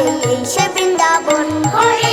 এসে বৃন্দাবন হরে